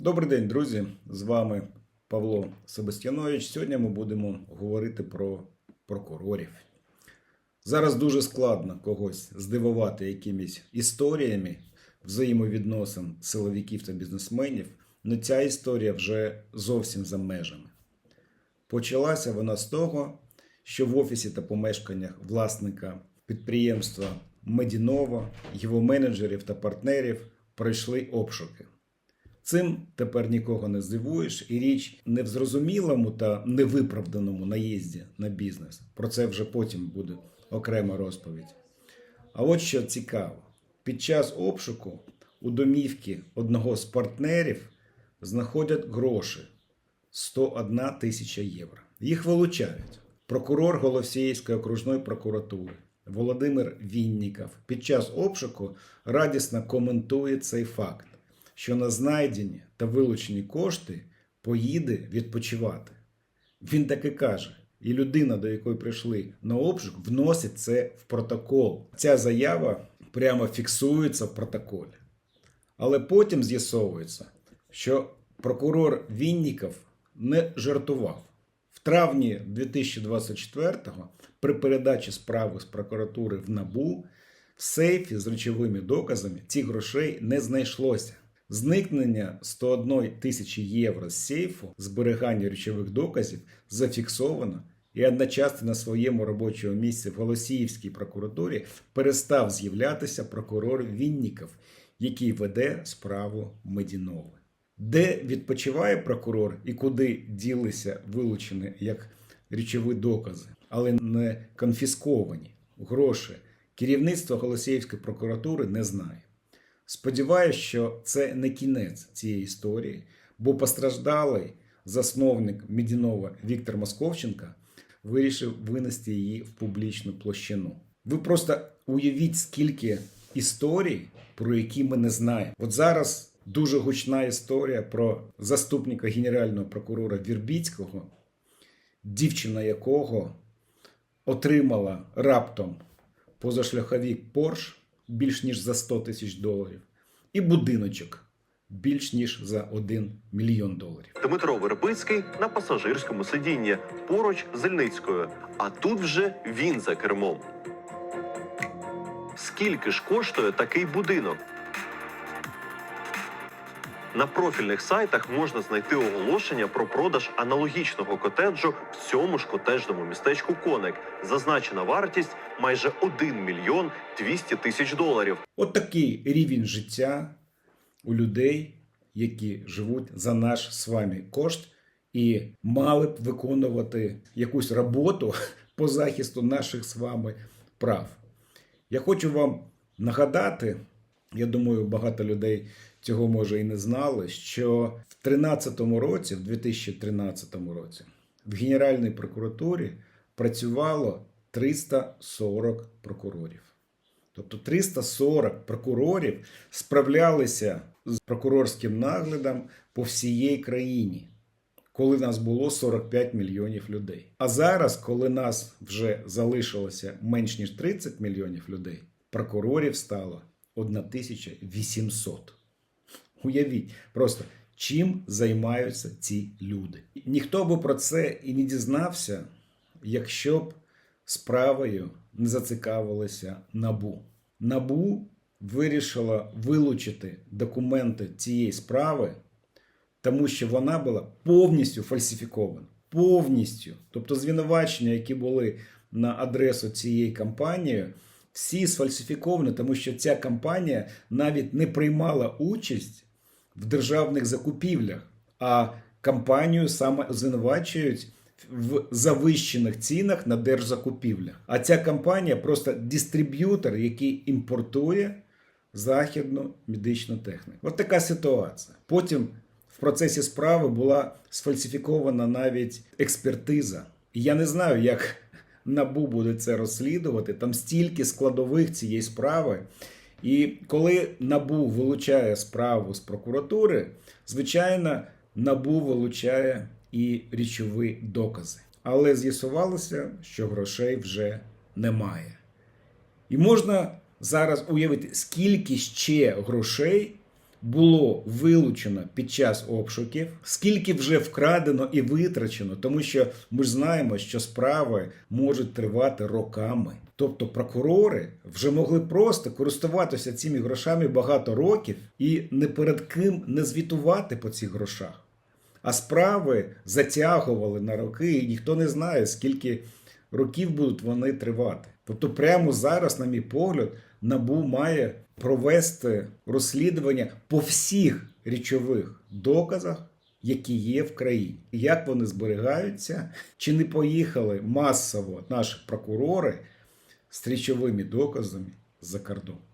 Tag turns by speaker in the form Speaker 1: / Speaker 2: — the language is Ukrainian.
Speaker 1: Добрий день, друзі! З вами Павло Себастьянович. Сьогодні ми будемо говорити про прокурорів. Зараз дуже складно когось здивувати якимись історіями взаємовідносин силовиків та бізнесменів, але ця історія вже зовсім за межами. Почалася вона з того, що в офісі та помешканнях власника підприємства Медінова, його менеджерів та партнерів пройшли обшуки. Цим тепер нікого не здивуєш, і річ не в зрозумілому та невиправданому наїзді на бізнес. Про це вже потім буде окрема розповідь. А от що цікаво: під час обшуку у домівки одного з партнерів знаходять гроші 101 тисяча євро. Їх вилучають. Прокурор Голосіївської окружної прокуратури Володимир Вінніков під час обшуку радісно коментує цей факт, що на знайдені та вилучені кошти поїде відпочивати. Він таки каже, і людина, до якої прийшли на обшук, вносить це в протокол. Ця заява прямо фіксується в протоколі. Але потім з'ясовується, що прокурор Вінніков не жартував. В травні 2024-го при передачі справи з прокуратури в НАБУ в сейфі з речовими доказами цих грошей не знайшлося. Зникнення 101 тисячі євро з сейфу, зберігання речових доказів зафіксовано, і одночасно на своєму робочому місці в Голосіївській прокуратурі перестав з'являтися прокурор Вінніков, який веде справу Медінови. Де відпочиває прокурор і куди ділися вилучені як речові докази, але не конфісковані гроші, керівництво Голосіївської прокуратури не знає. Сподіваюсь, що це не кінець цієї історії, бо постраждалий засновник Медінова Віктор Московченко вирішив винести її в публічну площину. Ви просто уявіть, скільки історій, про які ми не знаємо. От зараз дуже гучна історія про заступника генерального прокурора Вірбіцького, дівчина якого отримала раптом позашляховик Порш більш ніж за 100 тисяч доларів, і будиночок більш ніж за 1 мільйон доларів.
Speaker 2: Дмитро Вербицький на пасажирському сидінні поруч з Ільницькою. А тут вже він за кермом. Скільки ж коштує такий будинок? На профільних сайтах можна знайти оголошення про продаж аналогічного котеджу в цьому ж котеджному містечку Коник. Зазначена вартість майже 1 мільйон 200 тисяч доларів.
Speaker 1: От такий рівень життя у людей, які живуть за наш з вами кошт і мали б виконувати якусь роботу по захисту наших з вами прав. Я хочу вам нагадати, я думаю, багато людей цього може і не знали, що в 2013 році, в 2013 році, в Генеральній прокуратурі працювало 340 прокурорів. Тобто 340 прокурорів справлялися з прокурорським наглядом по всієї країні, коли нас було 45 мільйонів людей. А зараз, коли нас вже залишилося менш ніж 30 мільйонів людей, прокурорів стало 1800. Уявіть, просто чим займаються ці люди. Ніхто би про це і не дізнався, якщо б справою не зацікавилося НАБУ. НАБУ вирішила вилучити документи цієї справи, тому що вона була повністю фальсифікована. Повністю. Тобто звинувачення, які були на адресу цієї компанії, всі сфальсифіковані, тому що ця компанія навіть не приймала участь в державних закупівлях, а компанію саме звинувачують в завищених цінах на держзакупівлях. А ця компанія просто дистриб'ютор, який імпортує західну медичну техніку. От така ситуація. Потім в процесі справи була сфальсифікована навіть експертиза. Я не знаю, як НАБУ буде це розслідувати. Там стільки складових цієї справи. І коли НАБУ вилучає справу з прокуратури, звичайно, НАБУ вилучає і речові докази. Але з'ясувалося, що грошей вже немає. І можна зараз уявити, скільки ще грошей було вилучено під час обшуків, скільки вже вкрадено і витрачено, тому що ми ж знаємо, що справи можуть тривати роками. Тобто прокурори вже могли просто користуватися цими грошами багато років і не перед ким не звітувати по цих грошах. А справи затягували на роки, і ніхто не знає, скільки років будуть вони тривати. Тобто, прямо зараз, на мій погляд, НАБУ має провести розслідування по всіх речових доказах, які є в країні. Як вони зберігаються, чи не поїхали масово наші прокурори з речовими доказами за кордон.